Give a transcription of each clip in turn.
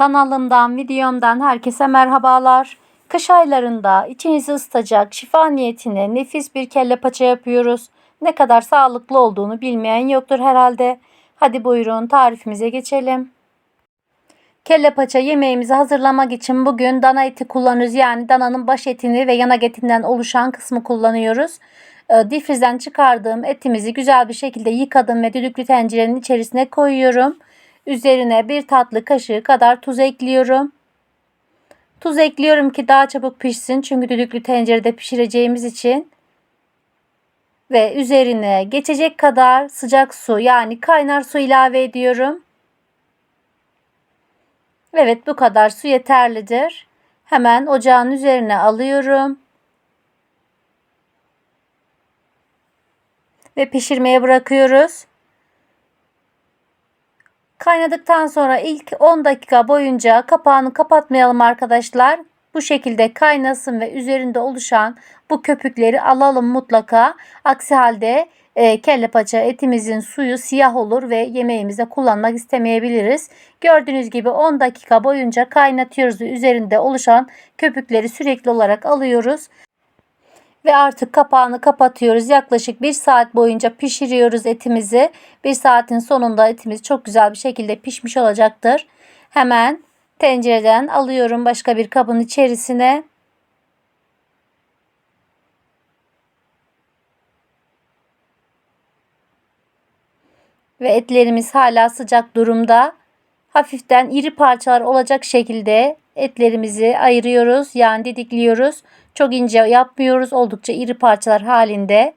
Kanalımdan, videomdan herkese merhabalar. Kış aylarında içinizi ısıtacak şifa niyetine nefis bir kelle paça yapıyoruz. Ne kadar sağlıklı olduğunu bilmeyen yoktur herhalde. Hadi buyurun tarifimize geçelim. Kelle paça yemeğimizi hazırlamak için bugün dana eti kullanıyoruz. Yani dananın baş etini ve yanak etinden oluşan kısmı kullanıyoruz. Ee, Difrizden çıkardığım etimizi güzel bir şekilde yıkadım ve düdüklü tencerenin içerisine koyuyorum. Üzerine bir tatlı kaşığı kadar tuz ekliyorum. Tuz ekliyorum ki daha çabuk pişsin. Çünkü düdüklü tencerede pişireceğimiz için. Ve üzerine geçecek kadar sıcak su yani kaynar su ilave ediyorum. Evet bu kadar su yeterlidir. Hemen ocağın üzerine alıyorum. Ve pişirmeye bırakıyoruz. Kaynadıktan sonra ilk 10 dakika boyunca kapağını kapatmayalım arkadaşlar. Bu şekilde kaynasın ve üzerinde oluşan bu köpükleri alalım mutlaka. Aksi halde e, kelle paça etimizin suyu siyah olur ve yemeğimize kullanmak istemeyebiliriz. Gördüğünüz gibi 10 dakika boyunca kaynatıyoruz ve üzerinde oluşan köpükleri sürekli olarak alıyoruz. Ve artık kapağını kapatıyoruz. Yaklaşık 1 saat boyunca pişiriyoruz etimizi. 1 saatin sonunda etimiz çok güzel bir şekilde pişmiş olacaktır. Hemen tencereden alıyorum başka bir kabın içerisine. Ve etlerimiz hala sıcak durumda. Hafiften iri parçalar olacak şekilde etlerimizi ayırıyoruz. Yani didikliyoruz. Çok ince yapmıyoruz. Oldukça iri parçalar halinde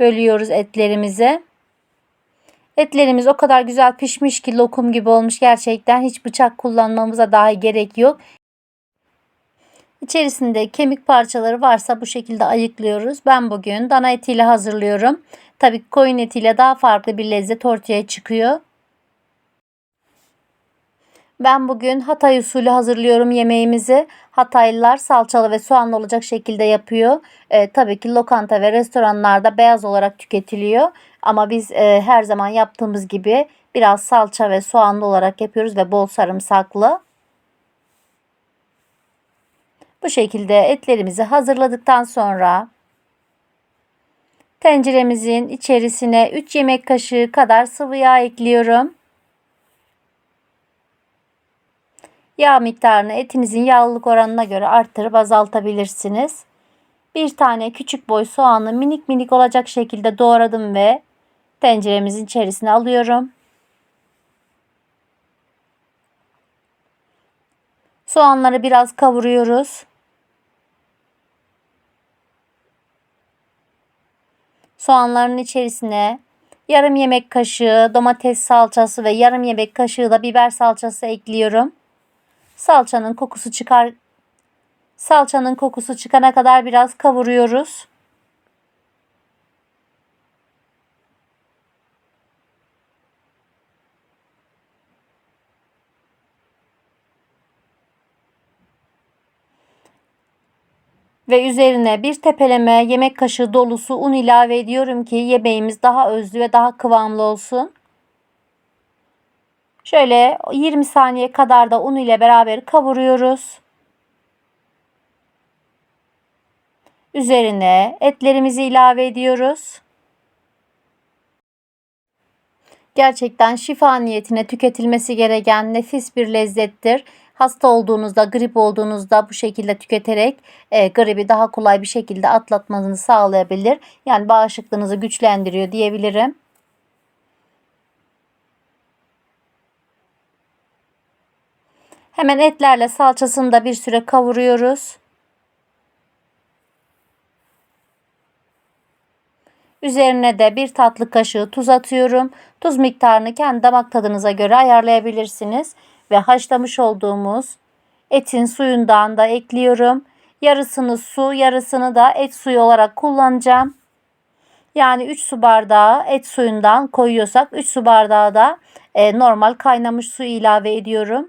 bölüyoruz etlerimizi. Etlerimiz o kadar güzel pişmiş ki lokum gibi olmuş gerçekten. Hiç bıçak kullanmamıza dahi gerek yok. İçerisinde kemik parçaları varsa bu şekilde ayıklıyoruz. Ben bugün dana etiyle hazırlıyorum. Tabii koyun etiyle daha farklı bir lezzet ortaya çıkıyor. Ben bugün Hatay usulü hazırlıyorum yemeğimizi. Hataylılar salçalı ve soğanlı olacak şekilde yapıyor. E, tabii ki lokanta ve restoranlarda beyaz olarak tüketiliyor. Ama biz e, her zaman yaptığımız gibi biraz salça ve soğanlı olarak yapıyoruz ve bol sarımsaklı. Bu şekilde etlerimizi hazırladıktan sonra tenceremizin içerisine 3 yemek kaşığı kadar sıvı yağ ekliyorum. Yağ miktarını etinizin yağlılık oranına göre arttırıp azaltabilirsiniz. Bir tane küçük boy soğanı minik minik olacak şekilde doğradım ve tenceremizin içerisine alıyorum. Soğanları biraz kavuruyoruz. Soğanların içerisine yarım yemek kaşığı domates salçası ve yarım yemek kaşığı da biber salçası ekliyorum. Salçanın kokusu çıkar. Salçanın kokusu çıkana kadar biraz kavuruyoruz. Ve üzerine bir tepeleme yemek kaşığı dolusu un ilave ediyorum ki yemeğimiz daha özlü ve daha kıvamlı olsun. Şöyle 20 saniye kadar da un ile beraber kavuruyoruz. Üzerine etlerimizi ilave ediyoruz. Gerçekten şifa niyetine tüketilmesi gereken nefis bir lezzettir. Hasta olduğunuzda, grip olduğunuzda bu şekilde tüketerek e, gribi daha kolay bir şekilde atlatmanızı sağlayabilir. Yani bağışıklığınızı güçlendiriyor diyebilirim. Hemen etlerle salçasını da bir süre kavuruyoruz. Üzerine de bir tatlı kaşığı tuz atıyorum. Tuz miktarını kendi damak tadınıza göre ayarlayabilirsiniz. Ve haşlamış olduğumuz etin suyundan da ekliyorum. Yarısını su, yarısını da et suyu olarak kullanacağım. Yani 3 su bardağı et suyundan koyuyorsak 3 su bardağı da e, normal kaynamış su ilave ediyorum.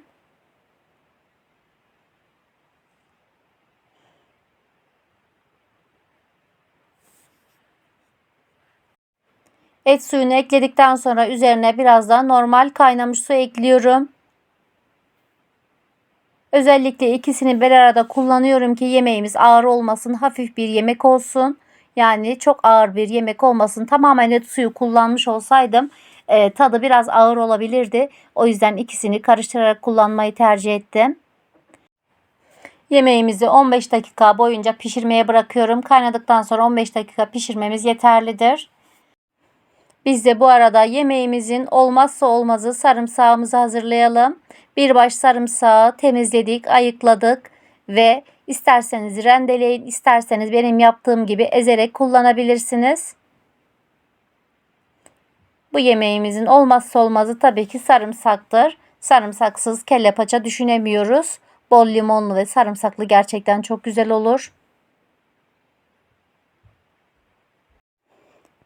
Et suyunu ekledikten sonra üzerine biraz da normal kaynamış su ekliyorum. Özellikle ikisini bir arada kullanıyorum ki yemeğimiz ağır olmasın, hafif bir yemek olsun. Yani çok ağır bir yemek olmasın. Tamamen et suyu kullanmış olsaydım e, tadı biraz ağır olabilirdi. O yüzden ikisini karıştırarak kullanmayı tercih ettim. Yemeğimizi 15 dakika boyunca pişirmeye bırakıyorum. Kaynadıktan sonra 15 dakika pişirmemiz yeterlidir. Biz de bu arada yemeğimizin olmazsa olmazı sarımsağımızı hazırlayalım. Bir baş sarımsağı temizledik, ayıkladık ve isterseniz rendeleyin, isterseniz benim yaptığım gibi ezerek kullanabilirsiniz. Bu yemeğimizin olmazsa olmazı tabii ki sarımsaktır. Sarımsaksız kelle paça düşünemiyoruz. Bol limonlu ve sarımsaklı gerçekten çok güzel olur.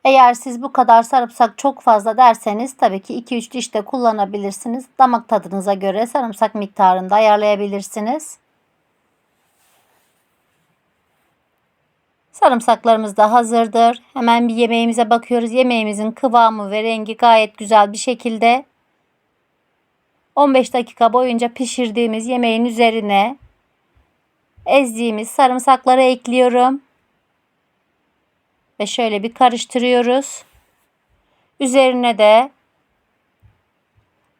Eğer siz bu kadar sarımsak çok fazla derseniz tabii ki 2-3 diş de kullanabilirsiniz. Damak tadınıza göre sarımsak miktarını da ayarlayabilirsiniz. Sarımsaklarımız da hazırdır. Hemen bir yemeğimize bakıyoruz. Yemeğimizin kıvamı ve rengi gayet güzel bir şekilde. 15 dakika boyunca pişirdiğimiz yemeğin üzerine ezdiğimiz sarımsakları ekliyorum. Ve şöyle bir karıştırıyoruz. Üzerine de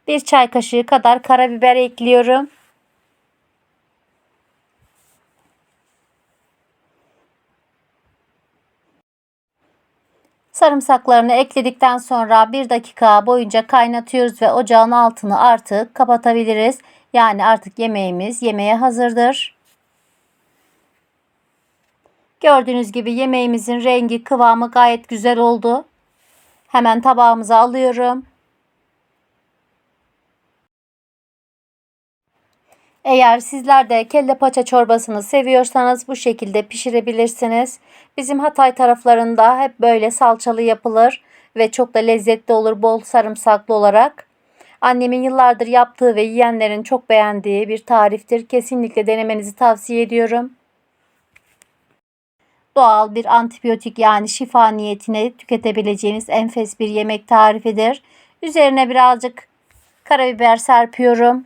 bir çay kaşığı kadar karabiber ekliyorum. Sarımsaklarını ekledikten sonra bir dakika boyunca kaynatıyoruz ve ocağın altını artık kapatabiliriz. Yani artık yemeğimiz yemeğe hazırdır. Gördüğünüz gibi yemeğimizin rengi kıvamı gayet güzel oldu. Hemen tabağımıza alıyorum. Eğer sizler de kelle paça çorbasını seviyorsanız bu şekilde pişirebilirsiniz. Bizim Hatay taraflarında hep böyle salçalı yapılır ve çok da lezzetli olur bol sarımsaklı olarak. Annemin yıllardır yaptığı ve yiyenlerin çok beğendiği bir tariftir. Kesinlikle denemenizi tavsiye ediyorum. Doğal bir antibiyotik yani şifa niyetine tüketebileceğiniz enfes bir yemek tarifidir. Üzerine birazcık karabiber serpiyorum.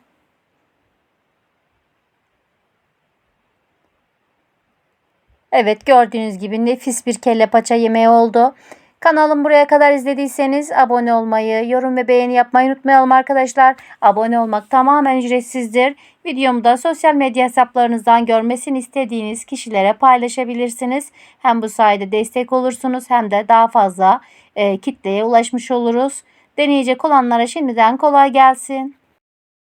Evet gördüğünüz gibi nefis bir kelle paça yemeği oldu. Kanalım buraya kadar izlediyseniz abone olmayı, yorum ve beğeni yapmayı unutmayalım arkadaşlar. Abone olmak tamamen ücretsizdir. Videomu da sosyal medya hesaplarınızdan görmesini istediğiniz kişilere paylaşabilirsiniz. Hem bu sayede destek olursunuz hem de daha fazla e, kitleye ulaşmış oluruz. Deneyecek olanlara şimdiden kolay gelsin.